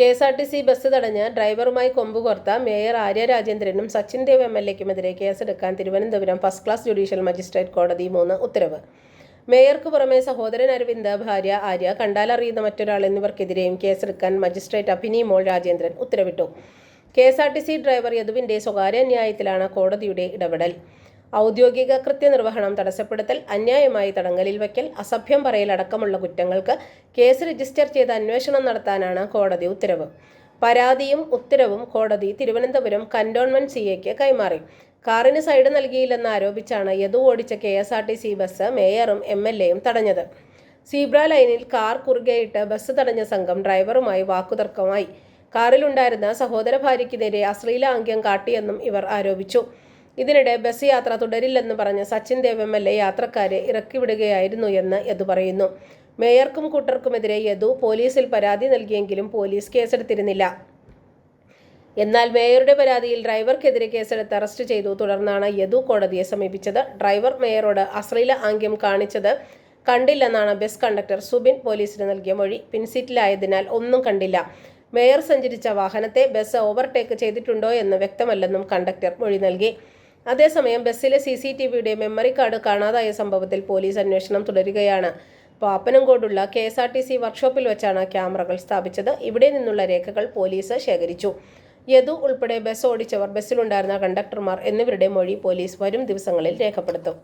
K S R T C bus തടഞ്ഞ ഡ്രൈവറുമായി കൊമ്പുകോർത്ത മേയർ ആര്യ രാജേന്ദ്രനും സച്ചിൻ ദേവ് എം എൽ എക്കുമെതിരെ കേസെടുക്കാൻ Thiruvananthapuram first class judicial magistrate കോടതി മൂന്ന് ഉത്തരവ്. മേയർക്ക് പുറമെ സഹോദരൻ അരവിന്ദ് ഭാര്യ ആര്യ കണ്ടാലറിയുന്ന മറ്റൊരാൾ എന്നിവർക്കെതിരെയും കേസെടുക്കാൻ മജിസ്ട്രേറ്റ് അഭിനി മോൾ രാജേന്ദ്രൻ ഉത്തരവിട്ടു. K S R T C driver യദുവിന്റെ സ്വകാര്യ ന്യായത്തിലാണ് കോടതിയുടെ ഇടപെടൽ. ഔദ്യോഗിക കൃത്യനിർവഹണം തടസ്സപ്പെടുത്തൽ അന്യായമായി തടങ്കലിൽ വയ്ക്കൽ അസഭ്യം പറയൽ അടക്കമുള്ള കുറ്റങ്ങൾക്ക് കേസ് രജിസ്റ്റർ ചെയ്ത് അന്വേഷണം നടത്താനാണ് കോടതി ഉത്തരവ്. പരാതിയും ഉത്തരവും കോടതി തിരുവനന്തപുരം കന്റോൺമെന്റ് സി എക്ക് കൈമാറി. കാറിന് സൈഡ് നൽകിയില്ലെന്ന് ആരോപിച്ചാണ് യദു ഓടിച്ച K S R T C bus മേയറും M L എയും തടഞ്ഞത്. സീബ്ര ലൈനിൽ കാർ കുറുകെയിട്ട് ബസ് തടഞ്ഞ സംഘം ഡ്രൈവറുമായി വാക്കുതർക്കമായി. കാറിലുണ്ടായിരുന്ന സഹോദര ഭാര്യയ്ക്ക് നേരെ അശ്ലീല ആംഗ്യം കാട്ടിയെന്നും ഇവർ ആരോപിച്ചു. ഇതിനിടെ ബസ് യാത്ര തുടരില്ലെന്ന് പറഞ്ഞ് Sachin Dev M L A യാത്രക്കാരെ ഇറക്കിവിടുകയായിരുന്നു എന്ന് യദു പറയുന്നു. മേയർക്കും കൂട്ടർക്കുമെതിരെ യദു പോലീസിൽ പരാതി നൽകിയെങ്കിലും പോലീസ് കേസെടുത്തിരുന്നില്ല. എന്നാൽ മേയറുടെ പരാതിയിൽ ഡ്രൈവർക്കെതിരെ കേസെടുത്ത് അറസ്റ്റ് ചെയ്തു. തുടർന്നാണ് യദു കോടതിയെ സമീപിച്ചത്. ഡ്രൈവർ മേയറോട് അശ്ലീല ആംഗ്യം കാണിച്ചത് കണ്ടില്ലെന്നാണ് ബസ് കണ്ടക്ടർ സുബിൻ പോലീസിന് നൽകിയ മൊഴി. പിൻസീറ്റിലായതിനാൽ ഒന്നും കണ്ടില്ല. മേയർ സഞ്ചരിച്ച വാഹനത്തെ ബസ് ഓവർടേക്ക് ചെയ്തിട്ടുണ്ടോ എന്ന് വ്യക്തമല്ലെന്നും കണ്ടക്ടർ മൊഴി നൽകി. അതേസമയം ബസ്സിലെ സി സി ടി വിയുടെ മെമ്മറി കാർഡ് കാണാതായ സംഭവത്തിൽ പോലീസ് അന്വേഷണം തുടരുകയാണ്. പാപ്പനംകോടുള്ള K S R T C വർക്ക്ഷോപ്പിൽ വെച്ചാണ് ക്യാമറകൾ സ്ഥാപിച്ചത്. ഇവിടെ നിന്നുള്ള രേഖകൾ പോലീസ് ശേഖരിച്ചു. യദു ഉൾപ്പെടെ ബസ് ഓടിച്ചവർ ബസ്സിലുണ്ടായിരുന്ന കണ്ടക്ടർമാർ എന്നിവരുടെ മൊഴി പോലീസ് വരും ദിവസങ്ങളിൽ രേഖപ്പെടുത്തും.